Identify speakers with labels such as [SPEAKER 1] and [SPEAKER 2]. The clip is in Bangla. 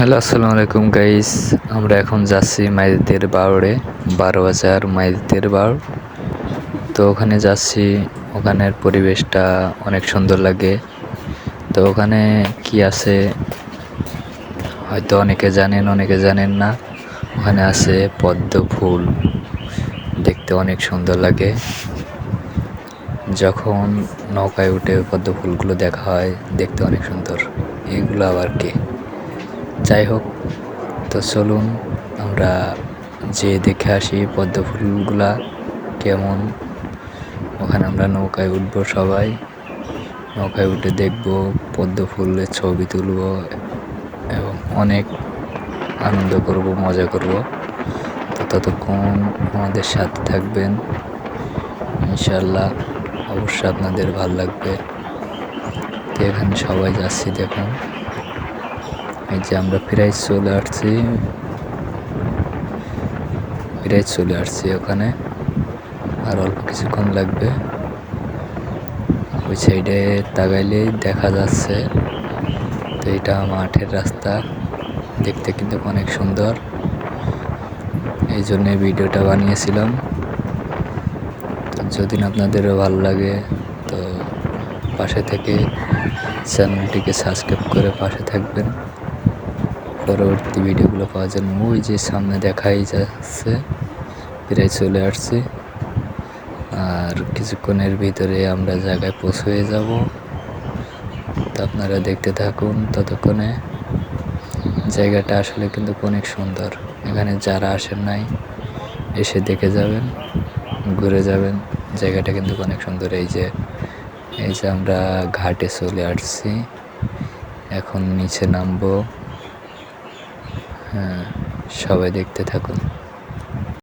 [SPEAKER 1] হ্যালো, আসসালামু আলাইকুম গাইস। আমরা এখন যাচ্ছি মাইদের বাউড়ে বারো হাজার মাইদের বাউড় তো ওখানে যাচ্ছি, ওখানের পরিবেশটা অনেক সুন্দর লাগে। তো ওখানে কি আছে? হয়তো অনেকে জানেন অনেকে জানেন না। ওখানে আছে পদ্ম ফুল, দেখতে অনেক সুন্দর লাগে। যখন নৌকায় উঠে পদ্ম ফুলগুলো দেখা হয়, দেখতে অনেক সুন্দর। এগুলো আবার কি? যাই হোক তো চলুন আমরা যে দেখে আসি পদ্ম ফুলগুলা কেমন। ওখানে আমরা নৌকায় উঠব সবাই। নৌকায় উঠে দেখব পদ্ম ফুলের ছবি তুলব এবং অনেক আনন্দ করব, মজা করব। ততক্ষণ আমাদের সাথে থাকবেন। ইনশাল্লাহ অবশ্যই আপনাদের ভালো লাগবে। এখানে সবাই যাচ্ছি দেখুন। এই যে আমরা প্রায় চলে আসছি। প্রায় চলে আসছি ওখানে। আর অল্প কিছুক্ষণ লাগবে। ওই সাইডে তাকাইলেই দেখা যাচ্ছে তো এটা মাঠের রাস্তা। দেখতে কিন্তু অনেক সুন্দর। এই জন্যে ভিডিওটা বানিয়েছিলাম। যদি আপনাদেরও ভালো লাগে তো পাশে থেকে চ্যানেলটিকে সাবস্ক্রাইব করে পাশে থাকবেন। পরবর্তী ভিডিওগুলো পাওয়ার জন্য ওই যে সামনে দেখাই যাচ্ছে, প্রায় চলে আসছি। আর কিছুক্ষণের ভিতরে আমরা জায়গায় পৌঁছে যাব। তো আপনারা দেখতে থাকুন ততক্ষণে। জায়গাটা আসলে কিন্তু অনেক সুন্দর। এখানে যারা আসেন নাই, এসে দেখে যাবেন, ঘুরে যাবেন। জায়গাটা কিন্তু অনেক সুন্দর। এই যে এই যে আমরা ঘাটে চলে আসছি। এখন নিচে নামবো। সবাই দেখতে থাকুন।